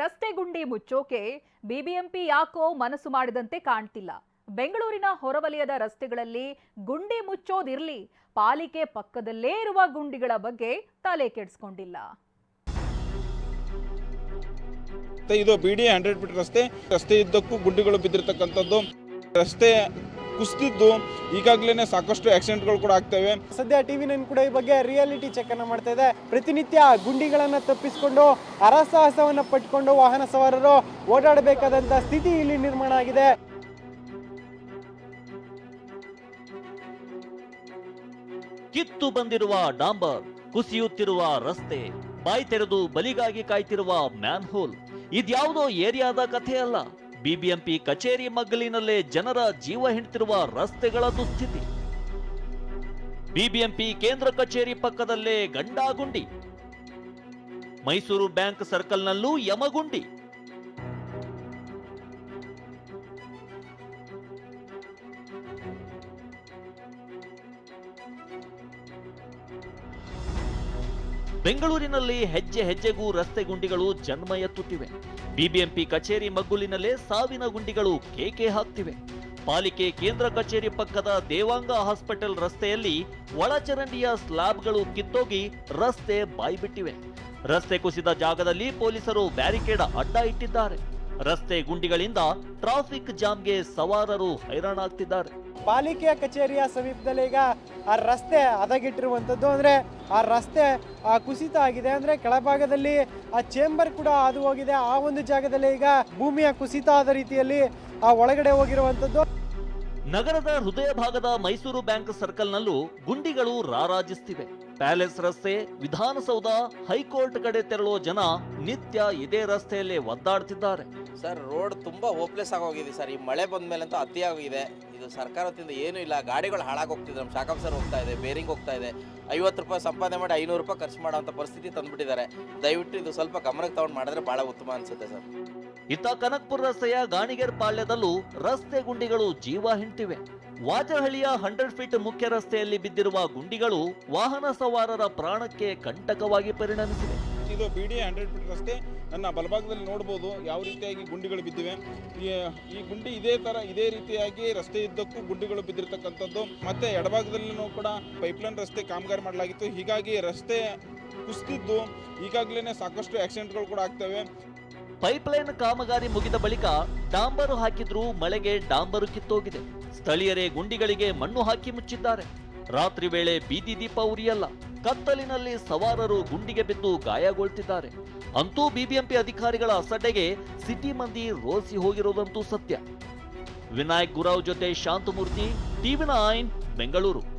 ರಸ್ತೆ ಗುಂಡಿ ಮುಚ್ಚೋಕೆ ಬಿಬಿಎಂಪಿ ಯಾಕೋ ಮನಸ್ಸು ಮಾಡಿದಂತೆ ಕಾಣ್ತಿಲ್ಲ. ಬೆಂಗಳೂರಿನ ಹೊರವಲಯದ ರಸ್ತೆಗಳಲ್ಲಿ ಗುಂಡಿ ಮುಚ್ಚೋದಿರ್ಲಿ, ಪಾಲಿಕೆ ಪಕ್ಕದಲ್ಲೇ ಇರುವ ಗುಂಡಿಗಳ ಬಗ್ಗೆ ತಲೆ ಕೆಡಿಸ್ಕೊಂಡಿಲ್ಲ. ಇದು ಬಿ ಡಿ ಹಂಡ್ರೆಡ್ ಫೀಟ್ ರಸ್ತೆ. ರಸ್ತೆ ಇದ್ದಕ್ಕೂ ಗುಂಡಿಗಳು ಬಿದ್ದಿರತಕ್ಕಂಥದ್ದು. ರಸ್ತೆ ಕುಸಿದಿದ್ದು ಈಗಾಗಲೇ ಸಾಕಷ್ಟು ಆಕ್ಸಿಡೆಂಟ್ಗಳು ಕೂಡ ಆಗ್ತವೆ. ಸದ್ಯ ಟಿವಿ ನೈನ್ ಕೂಡ ಈ ಬಗ್ಗೆ ರಿಯಾಲಿಟಿ ಚೆಕ್ ಅನ್ನ ಮಾಡ್ತಾ ಇದೆ. ಪ್ರತಿನಿತ್ಯ ಗುಂಡಿಗಳನ್ನು ತಪ್ಪಿಸಿಕೊಂಡು ಅರಸಾಹಸವನ್ನ ಪಟ್ಕೊಂಡು ವಾಹನ ಸವಾರರು ಓಡಾಡಬೇಕಾದಂತ ಸ್ಥಿತಿ ಇಲ್ಲಿ ನಿರ್ಮಾಣ ಆಗಿದೆ. ಕಿತ್ತು ಬಂದಿರುವ ಡಾಂಬರ್ ಕುಸಿಯುತ್ತಿರುವ ರಸ್ತೆ ಬಾಯಿ ತೆರೆದು ಬಲಿಗಾಗಿ ಕಾಯ್ತಿರುವ ಮ್ಯಾನ್ಹೋಲ್ ಇದ್ಯಾವುದೋ ಏರಿಯಾದ ಕಥೆ ಅಲ್ಲ ಬಿಬಿಎಂಪಿ ಕಚೇರಿ ಮಗ್ಗಲಿನಲ್ಲೇ ಜನರ ಜೀವ ಹಿಂಡ್ತಿರುವ ರಸ್ತೆಗಳ ದುಸ್ಥಿತಿ. ಬಿಬಿಎಂಪಿ ಕೇಂದ್ರ ಕಚೇರಿ ಪಕ್ಕದಲ್ಲೇ ಗಂಡಾಗುಂಡಿ. ಮೈಸೂರು ಬ್ಯಾಂಕ್ ಸರ್ಕಲ್ನಲ್ಲೂ ಯಮಗುಂಡಿ. ಬೆಂಗಳೂರಿನಲ್ಲಿ ಹೆಜ್ಜೆ ಹೆಜ್ಜೆಗೂ ರಸ್ತೆ ಗುಂಡಿಗಳು ಜನ್ಮ ಎತ್ತುತ್ತಿವೆ. ಬಿಬಿಎಂಪಿ ಕಚೇರಿ ಮಗ್ಗುಲಿನಲ್ಲೇ ಸಾವಿನ ಗುಂಡಿಗಳು ಕೇಕೆ ಹಾಕ್ತಿವೆ. ಪಾಲಿಕೆ ಕೇಂದ್ರ ಕಚೇರಿ ಪಕ್ಕದ ದೇವಾಂಗ ಹಾಸ್ಪಿಟಲ್ ರಸ್ತೆಯಲ್ಲಿ ಒಳಚರಂಡಿಯ ಸ್ಲಾಬ್ಗಳು ಕಿತ್ತೋಗಿ ರಸ್ತೆ ಬಾಯ್ಬಿಟ್ಟಿವೆ. ರಸ್ತೆ ಕುಸಿದ ಜಾಗದಲ್ಲಿ ಪೊಲೀಸರು ಬ್ಯಾರಿಕೇಡ್ ಅಡ್ಡ ಇಟ್ಟಿದ್ದಾರೆ. ರಸ್ತೆ ಗುಂಡಿಗಳಿಂದ ಟ್ರಾಫಿಕ್ ಜಾಮ್ಗೆ ಸವಾರರು ಹೈರಾಣಾಗ್ತಿದ್ದಾರೆ. ಪಾಲಿಕೆಯ ಕಚೇರಿಯ ಸಮೀಪದಲ್ಲಿ ಈಗ ಆ ರಸ್ತೆ ಹದಗೆಟ್ಟಿರುವಂಥದ್ದು. ಅಂದ್ರೆ ಆ ರಸ್ತೆ ಆ ಕುಸಿತ ಆಗಿದೆ. ಅಂದ್ರೆ ಕೆಳಭಾಗದಲ್ಲಿ ಆ ಚೇಂಬರ್ ಕೂಡ ಹಾದು ಹೋಗಿದೆ ಆ ಒಂದು ಜಾಗದಲ್ಲಿ ಈಗ ಭೂಮಿಯ ಕುಸಿತ ಆದ ರೀತಿಯಲ್ಲಿ ಆ ಒಳಗಡೆ ಹೋಗಿರುವಂಥದ್ದು. ನಗರದ ಹೃದಯ ಭಾಗದ ಮೈಸೂರು ಬ್ಯಾಂಕ್ ಸರ್ಕಲ್ನಲ್ಲೂ ಗುಂಡಿಗಳು ರಾರಾಜಿಸ್ತಿವೆ. ಪ್ಯಾಲೇಸ್ ರಸ್ತೆ ವಿಧಾನಸೌಧ ಹೈಕೋರ್ಟ್ ಕಡೆ ತೆರಳುವ ಜನ ನಿತ್ಯ ಇದೇ ರಸ್ತೆಯಲ್ಲಿ ಒದ್ದಾಡ್ತಿದ್ದಾರೆ. ಸರ್, ರೋಡ್ ತುಂಬಾ ಹೋಪ್ಲೆಸ್ ಆಗೋಗಿದೆ ಸರ್. ಈ ಮಳೆ ಬಂದ ಮೇಲೆ ಅಂತೂ ಅತಿ ಆಗಿದೆ ಇದು ಸರ್ಕಾರದಿಂದ ಏನೂ ಇಲ್ಲ. ಗಾಡಿಗಳು ಹಾಳಾಗಿ ಹೋಗ್ತಿದ್ರು ನಮ್ಮ ಶಾಕಪ್ ಸರ್ ಹೋಗ್ತಾ ಇದೆ. ಬೇರಿಂಗ್ ಹೋಗ್ತಾ ಇದೆ. ಐವತ್ತು ರೂಪಾಯಿ ಸಂಪಾದನೆ ಮಾಡಿ ಐನೂರು ರೂಪಾಯಿ ಖರ್ಚು ಮಾಡುವಂಥ ಪರಿಸ್ಥಿತಿ ತಂದುಬಿಟ್ಟಿದ್ದಾರೆ. ದಯವಿಟ್ಟು ಇದು ಸ್ವಲ್ಪ ಗಮನಕ್ಕೆ ತಗೊಂಡು ಮಾಡಿದ್ರೆ ಭಾಳ ಉತ್ತಮ ಅನಿಸುತ್ತೆ ಸರ್. ಇತ್ತ ಕನಕ್ಪುರ ರಸ್ತೆಯ ಗಾಣಿಗೇರ್ ಪಾಳ್ಯದಲ್ಲೂ ರಸ್ತೆ ಗುಂಡಿಗಳು ಜೀವ ಹಿಂಟಿವೆ. ವಾಜಹಳ್ಳಿಯ ಹಂಡ್ರೆಡ್ ಫೀಟ್ ಮುಖ್ಯ ರಸ್ತೆಯಲ್ಲಿ ಬಿದ್ದಿರುವ ಗುಂಡಿಗಳು ವಾಹನ ಸವಾರರ ಪ್ರಾಣಕ್ಕೆ ಕಂಟಕವಾಗಿ ಪರಿಣಮಿಸಿವೆ. ಇದು ಬಿ ಡಿ ಹಂಡ್ರೆಡ್ ಮೀಟರ್ ರಸ್ತೆ ನನ್ನ ಬಲಭಾಗದಲ್ಲಿ ನೋಡ್ಬೋದು ಯಾವ ರೀತಿಯಾಗಿ ಗುಂಡಿಗಳು ಬಿದ್ದಿವೆ. ಈ ಗುಂಡಿ ಇದೇ ತರ, ಇದೇ ರೀತಿಯಾಗಿ ರಸ್ತೆ ಇದ್ದಕ್ಕೂ ಗುಂಡಿಗಳು ಬಿದ್ದಿರತಕ್ಕಂಥದ್ದು. ಮತ್ತೆ ಎಡಭಾಗದಲ್ಲಿನೂ ಕೂಡ ಪೈಪ್ಲೈನ್ ರಸ್ತೆ ಕಾಮಗಾರಿ ಮಾಡಲಾಗಿತ್ತು. ಹೀಗಾಗಿ ರಸ್ತೆ ಕುಸಿದಿದ್ದು ಈಗಾಗಲೇ ಸಾಕಷ್ಟು ಆಕ್ಸಿಡೆಂಟ್ಗಳು ಕೂಡ ಆಗ್ತವೆ. ಪೈಪ್ಲೈನ್ ಕಾಮಗಾರಿ ಮುಗಿದ ಬಳಿಕ ಡಾಂಬರು ಹಾಕಿದ್ರು ಮಳೆಗೆ ಡಾಂಬರು ಕಿತ್ತೋಗಿದೆ. ಸ್ಥಳೀಯರೇ ಗುಂಡಿಗಳಿಗೆ ಮಣ್ಣು ಹಾಕಿ ಮುಚ್ಚಿದ್ದಾರೆ. ರಾತ್ರಿ ವೇಳೆ ಬೀದಿ ದೀಪ ಉರಿಯಲ್ಲ. ಕತ್ತಲಿನಲ್ಲಿ ಸವಾರರು ಗುಂಡಿಗೆ ಬಿದ್ದು ಗಾಯಗೊಳ್ತಿದ್ದಾರೆ. ಅಂತೂ ಬಿಬಿಎಂಪಿ ಅಧಿಕಾರಿಗಳ ಅಸಡ್ಡೆಗೆ ಸಿಟಿ ಮಂದಿ ರೋಸಿ ಹೋಗಿರೋದಂತೂ ಸತ್ಯ. ವಿನಾಯಕ್ ಗುರಾವ್ ಜೊತೆ ಶಾಂತಮೂರ್ತಿ, ಟಿವಿ ನೈನ್, ಬೆಂಗಳೂರು.